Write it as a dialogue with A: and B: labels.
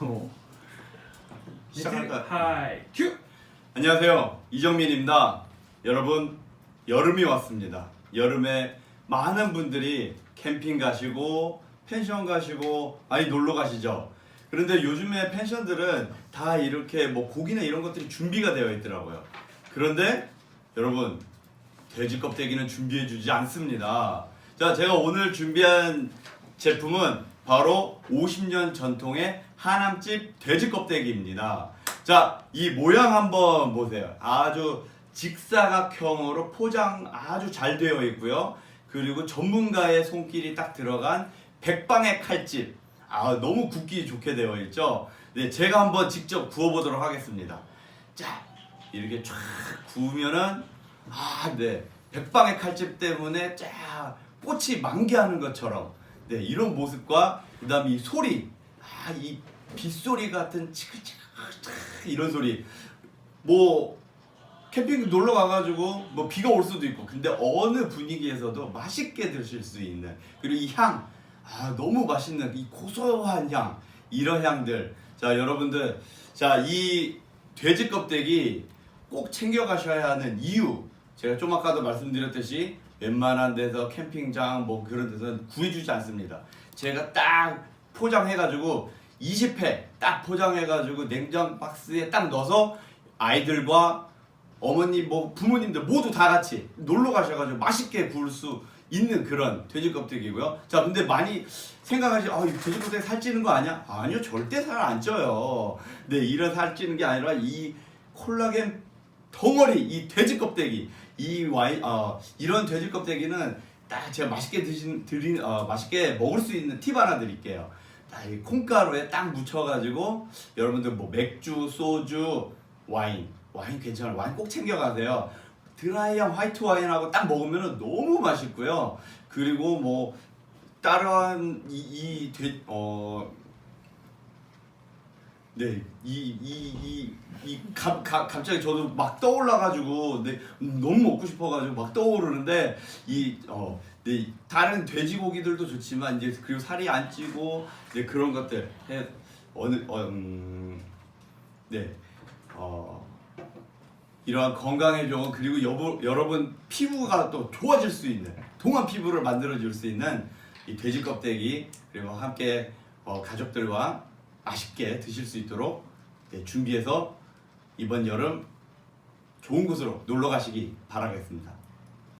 A: 어.
B: 시작할까요?
A: 하이. 큐.
B: 안녕하세요. 이정민입니다. 여러분 여름이 왔습니다. 여름에 많은 분들이 캠핑 가시고 펜션 가시고 많이 놀러 가시죠. 그런데 요즘에 펜션들은 다 이렇게 뭐 고기나 이런 것들이 준비가 되어 있더라고요. 그런데 여러분 돼지 껍데기는 준비해 주지 않습니다. 자 제가 오늘 준비한 제품은 바로 50년 전통의 하남집 돼지 껍데기입니다. 자, 이 모양 한번 보세요. 아주 직사각형으로 포장 아주 잘 되어 있고요. 그리고 전문가의 손길이 딱 들어간 백방의 칼집. 아, 너무 굽기 좋게 되어 있죠. 네, 제가 한번 직접 구워보도록 하겠습니다. 자, 이렇게 쫙 구우면은 아, 네. 백방의 칼집 때문에 쫙 꽃이 만개하는 것처럼 네, 이런 모습과 그다음에 이 소리, 아, 이 빗소리 같은 치글치글 이런 소리. 뭐 캠핑 놀러 가가지고 뭐 비가 올 수도 있고 근데 어느 분위기에서도 맛있게 드실 수 있는 그리고 이 향, 아 너무 맛있는 이 고소한 향. 이런 향들. 자 여러분들. 자 이 돼지 껍데기 꼭 챙겨 가셔야 하는 이유 제가 좀 아까도 말씀드렸듯이 웬만한 데서 캠핑장 뭐 그런 데서는 구해주지 않습니다 제가 딱 포장해가지고 20회 딱 포장해가지고 냉장 박스에 딱 넣어서 아이들과 어머니 뭐 부모님들 모두 다 같이 놀러 가셔가지고 맛있게 구울 수 있는 그런 돼지 껍데기고요. 자 근데 많이 생각하시 아이 돼지 껍데기 살찌는 거 아니야? 아니요 절대 살 안 쪄요. 네 이런 살찌는 게 아니라 이 콜라겐 덩어리 이 돼지 껍데기 이 와이 어 이런 돼지 껍데기는 딱 제가 맛있게 드신 드린 어 맛있게 먹을 수 있는 팁 하나 드릴게요. 딱이 콩가루에 딱 묻혀가지고 여러분들 뭐 맥주, 소주, 와인 와인 괜찮아요. 와인 꼭 챙겨가세요. 드라이한 화이트 와인하고 딱 먹으면 너무 맛있고요. 그리고 뭐 다른 이이 어 네, 이, 이, 이, 이, 가, 가, 갑자기 저도 막 떠올라가지고, 네, 음, 너무 먹고 싶어가지고 막 떠오르는데, 이, 어, 네, 다른 돼지고기들도 좋지만, 이제, 그리고 살이 안 찌고, 네, 그런 것들, 해, 어느, 어, 음, 네, 어, 이러한 건강에 좋은, 그리고 여보, 여러분 피부가 또 좋아질 수 있는, 동안 피부를 만들어 줄 수 있는 이 돼지 껍데기, 그리고 함께 어, 가족들과 맛있게 드실 수 있도록 네, 준비해서 이번 여름 좋은 곳으로 놀러 가시기 바라겠습니다.